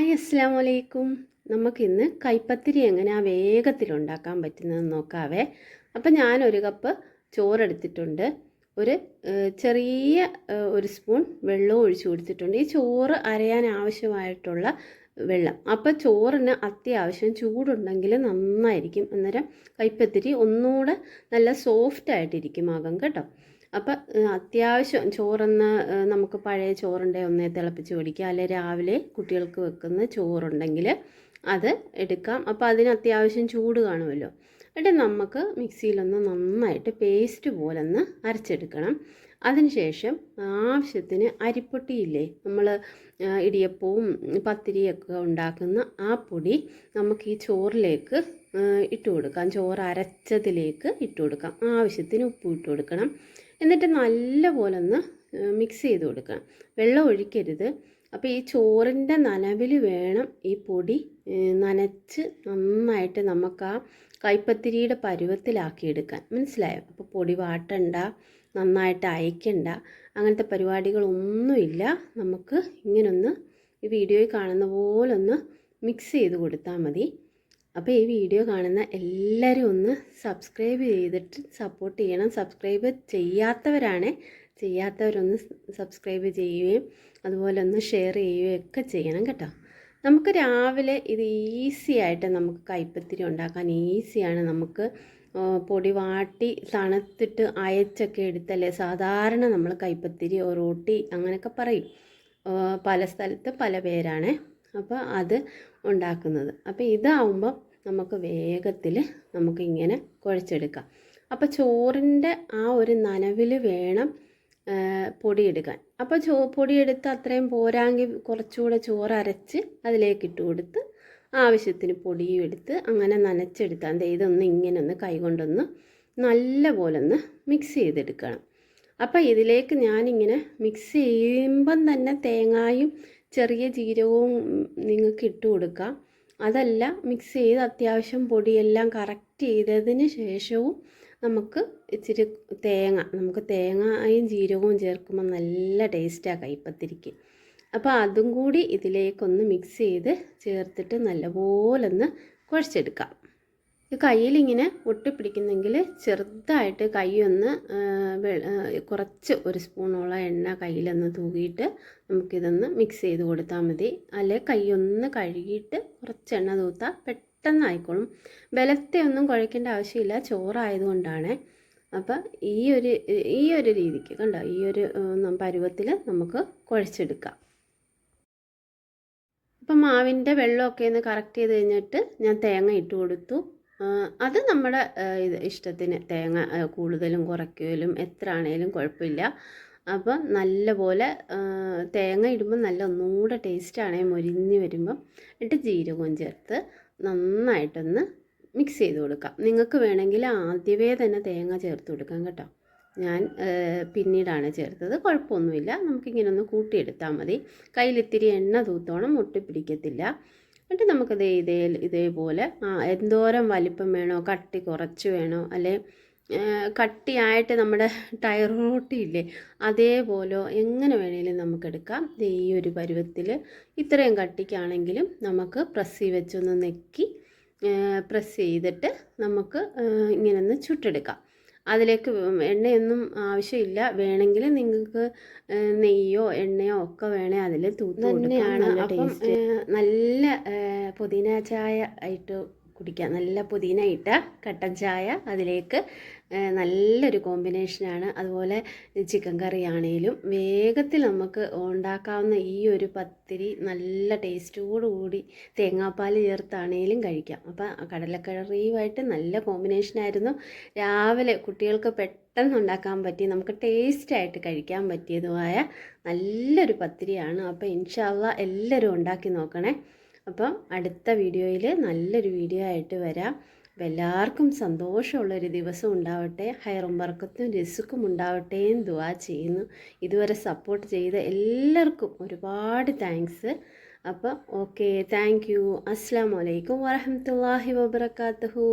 Hi അസ്സാം വലൈക്കും നമുക്കിന്ന് കൈപ്പത്തിരി എങ്ങനെ ആ വേഗത്തിൽ ഉണ്ടാക്കാൻ പറ്റുന്നതെന്ന് നോക്കാവേ. അപ്പം ഞാനൊരു കപ്പ് ചോറെടുത്തിട്ടുണ്ട്. ഒരു ചെറിയ ഒരു സ്പൂൺ വെള്ളവും ഒഴിച്ചു കൊടുത്തിട്ടുണ്ട്. ഈ ചോറ് അരയാൻ ആവശ്യമായിട്ടുള്ള വെള്ളം. അപ്പോൾ ചോറിന് അത്യാവശ്യം ചൂടുണ്ടെങ്കിൽ നന്നായിരിക്കും. അന്നേരം കൈപ്പത്തിരി ഒന്നുകൂടെ നല്ല സോഫ്റ്റ് ആയിട്ടിരിക്കും ആകും കേട്ടോ. അപ്പം അത്യാവശ്യം ചോറെന്ന് നമുക്ക് പഴയ ചോറുണ്ടെ ഒന്നേ തിളപ്പിച്ച് പിടിക്കുക. അല്ലെ രാവിലെ കുട്ടികൾക്ക് വെക്കുന്ന ചോറുണ്ടെങ്കിൽ അത് എടുക്കാം. അപ്പോൾ അതിന് അത്യാവശ്യം ചൂട് കാണുമല്ലോ. എന്നിട്ട് നമുക്ക് മിക്സിയിലൊന്ന് നന്നായിട്ട് പേസ്റ്റ് പോലെ ഒന്ന് അരച്ചെടുക്കണം അതിനുശേഷം ആവശ്യത്തിന് അരിപ്പൊട്ടിയില്ലേ നമ്മൾ ഇടിയപ്പവും പത്തിരിയൊക്കെ ഉണ്ടാക്കുന്ന ആ പൊടി നമുക്ക് ഈ ചോറിലേക്ക് ഇട്ട് കൊടുക്കാം. ചോറ് അരച്ചതിലേക്ക് ഇട്ട് കൊടുക്കാം. ആവശ്യത്തിന് ഉപ്പ് ഇട്ട് കൊടുക്കണം. എന്നിട്ട് നല്ലപോലെ ഒന്ന് മിക്സ് ചെയ്ത് കൊടുക്കണം വെള്ളം ഒഴിക്കരുത്. അപ്പോൾ ഈ ചോറിന്റെ നനവിൽ വേണം ഈ പൊടി നനച്ച് നന്നായിട്ട് നമുക്ക് ആ കൈപ്പത്തിരിയുടെ പരുവത്തിലാക്കിയെടുക്കാൻ. മനസ്സിലായോ? അപ്പോൾ പൊടി വാട്ടണ്ട നന്നായിട്ട് അയക്കണ്ട. അങ്ങനത്തെ പരിപാടികളൊന്നുമില്ല. നമുക്ക് ഇങ്ങനൊന്ന് ഈ വീഡിയോയിൽ കാണുന്ന പോലെ ഒന്ന് മിക്സ് ചെയ്ത് കൊടുത്താൽ മതി. അപ്പോൾ ഈ വീഡിയോ കാണുന്ന എല്ലാവരും ഒന്ന് സബ്സ്ക്രൈബ് ചെയ്തിട്ട് സപ്പോർട്ട് ചെയ്യണം. സബ്സ്ക്രൈബ് ചെയ്യാത്തവരാണ് ചെയ്യാത്തവരൊന്ന് സബ്സ്ക്രൈബ് ചെയ്യുകയും അതുപോലെ ഒന്ന് ഷെയർ ചെയ്യുകയും ഒക്കെ ചെയ്യണം കേട്ടോ. നമുക്ക് രാവിലെ ഇത് ഈസി ആയിട്ട് നമുക്ക് കൈപ്പത്തിരി ഉണ്ടാക്കാൻ ഈസിയാണ് നമുക്ക് പൊടി വാട്ടി തണുത്തിട്ട് അയച്ചൊക്കെ എടുത്തല്ലേ? സാധാരണ നമ്മൾ കൈപ്പത്തിരി റോട്ടി അങ്ങനെയൊക്കെ പറയും. പല സ്ഥലത്ത് പല പേരാണ്. അപ്പോൾ അത് ഉണ്ടാക്കുന്നത്. അപ്പോൾ ഇതാവുമ്പം നമുക്ക് വേഗത്തിൽ നമുക്കിങ്ങനെ കുഴച്ചെടുക്കാം. അപ്പോൾ ചോറിന്റെ ആ ഒരു നനവിൽ വേണം പൊടിയെടുക്കാൻ. അപ്പോൾ ചോ പൊടിയെടുത്ത് അത്രയും പോരാങ്കിൽ കുറച്ചുകൂടെ ചോറ് അരച്ച് അതിലേക്ക് ഇട്ട് കൊടുത്ത് ആവശ്യത്തിന് പൊടിയും എടുത്ത് അങ്ങനെ നനച്ചെടുത്താൽ ദേ ഇതൊന്ന് ഇങ്ങനെ ഒന്ന് കൈകൊണ്ടൊന്ന് നല്ല പോലെ ഒന്ന് മിക്സ് ചെയ്തെടുക്കണം. അപ്പോൾ ഇതിലേക്ക് ഞാനിങ്ങനെ മിക്സ് ചെയ്യുമ്പം തന്നെ തേങ്ങായും ചെറിയ ജീരകവും നിങ്ങൾക്ക് ഇട്ട് കൊടുക്കാം അതല്ല മിക്സ് ചെയ്ത് അത്യാവശ്യം പൊടിയെല്ലാം കറക്റ്റ് ചെയ്തതിന് ശേഷവും നമുക്ക് ഇച്ചിരി തേങ്ങ നമുക്ക് തേങ്ങയും ജീരകവും ചേർക്കുമ്പോൾ നല്ല ടേസ്റ്റാണ് കൈപ്പത്തിരിക്ക് അപ്പോൾ അതും കൂടി ഇതിലേക്കൊന്ന് മിക്സ് ചെയ്ത് ചേർത്തിട്ട് നല്ലപോലൊന്ന് കുഴച്ചെടുക്കാം. കയ്യിലിങ്ങനെ ഒട്ടിപ്പിടിക്കുന്നെങ്കിൽ ചെറുതായിട്ട് കൈ ഒന്ന് ആ, വെ- കുറച്ച് ഒരു സ്പൂണോളം എണ്ണ കയ്യിലൊന്ന് തൂകിയിട്ട് നമുക്കിതൊന്ന് മിക്സ് ചെയ്ത് കൊടുത്താൽ മതി. അല്ലെ കൈ ഒന്ന് കഴുകിയിട്ട് കുറച്ച് എണ്ണ തൂത്താൽ പെട്ടെന്ന് ആയിക്കോളും ബലത്തെ ഒന്നും കുഴക്കേണ്ട ആവശ്യമില്ല ചോറായതുകൊണ്ടാണ് അപ്പോൾ ഈ ഒരു ഈ ഒരു രീതിക്ക് കണ്ടോ ഈ ഒരു പരുവത്തിൽ നമുക്ക് കുഴച്ചെടുക്കാം. അപ്പം മാവിന്റെ വെള്ളമൊക്കെ ഒന്ന് കറക്റ്റ് ചെയ്ത് കഴിഞ്ഞിട്ട് ഞാൻ തേങ്ങ ഇട്ട് കൊടുത്തു. അത് നമ്മുടെ ഇഷ്ടത്തിന് തേങ്ങ കൂടുതലും കുറയ്ക്കലും എത്ര ആണേലും കുഴപ്പമില്ല. അപ്പം നല്ലപോലെ പോലെ തേങ്ങ ഇടുമ്പോൾ നല്ല ഒന്നുകൂടെ ടേസ്റ്റാണേ മൊരിഞ്ഞ് വരുമ്പം. ഇട്ട് ജീരകവും ചേർത്ത് നന്നായിട്ടൊന്ന് മിക്സ് ചെയ്ത് കൊടുക്കാം. നിങ്ങൾക്ക് വേണമെങ്കിൽ ആദ്യമേ തന്നെ തേങ്ങ ചേർത്ത് കൊടുക്കാം കേട്ടോ. ഞാൻ പിന്നീടാണ് ചേർത്തത്. കുഴപ്പമൊന്നുമില്ല. നമുക്കിങ്ങനെ ഒന്ന് കൂട്ടിയെടുത്താൽ മതി. കയ്യിലിത്തിരി എണ്ണ തൂത്തോണം ഒട്ടിപ്പിടിക്കത്തില്ല എന്നിട്ട് നമുക്കത് ഇതേ ഇതേപോലെ എന്തോരം വലിപ്പം വേണോ കട്ടി കുറച്ച് വേണോ അല്ലെ കട്ടിയായിട്ട് നമ്മുടെ ടയർ റോട്ടി ഇല്ലേ അതേപോലെ എങ്ങനെ വേണേലും നമുക്കെടുക്കാം. ഈ ഒരു പരുവത്തിൽ ഇത്രയും കട്ടിക്കാണെങ്കിലും നമുക്ക് പ്രസ്സി വെച്ചൊന്ന് നെക്കി പ്രസ് ചെയ്തിട്ട് നമുക്ക് ഇങ്ങനെ ഒന്ന് ചുട്ടെടുക്കാം. അതിലേക്ക് എണ്ണയൊന്നും ആവശ്യമില്ല. വേണമെങ്കിൽ നിങ്ങൾക്ക് നെയ്യോ എണ്ണയോ ഒക്കെ വേണേൽ അതിൽ തൂത്ത് തന്നെയാണ് അപ്പം നല്ല പുതിന ചായ ആയിട്ട് കുടിക്കാം. നല്ല പുതിന ഇട്ട കട്ടൻ ചായ അതിലേക്ക് നല്ലൊരു കോമ്പിനേഷനാണ് അതുപോലെ ചിക്കൻ കറി ആണേലും വേഗത്തിൽ നമുക്ക് ഉണ്ടാക്കാവുന്ന ഈ ഒരു പത്തിരി നല്ല ടേസ്റ്റോടു കൂടി തേങ്ങാപ്പാൽ ചേർത്താണേലും കഴിക്കാം. അപ്പം കടലക്കറിയുമായിട്ട് നല്ല കോമ്പിനേഷനായിരുന്നു രാവിലെ കുട്ടികൾക്ക് പെട്ടെന്ന് ഉണ്ടാക്കാൻ പറ്റി നമുക്ക് ടേസ്റ്റായിട്ട് കഴിക്കാൻ പറ്റിയതുമായ നല്ലൊരു പത്തിരിയാണ്. അപ്പോൾ ഇൻഷാല്ല എല്ലാവരും ഉണ്ടാക്കി നോക്കണേ. അപ്പം അടുത്ത വീഡിയോയിൽ നല്ലൊരു വീഡിയോ ആയിട്ട് വരാം. എല്ലാവർക്കും സന്തോഷമുള്ളൊരു ദിവസം ഉണ്ടാവട്ടെ. ഹൈറും വർക്കത്തും രസുക്കും ഉണ്ടാവട്ടെ എന്ന് ദുവാ ചെയ്യുന്നു. ഇതുവരെ സപ്പോർട്ട് ചെയ്ത എല്ലാവർക്കും ഒരുപാട് താങ്ക്സ് അപ്പം ഓക്കെ താങ്ക് യു അസ്സാം വലൈക്കും വാഹമത്തല്ലാഹി വബർക്കാത്തുഹു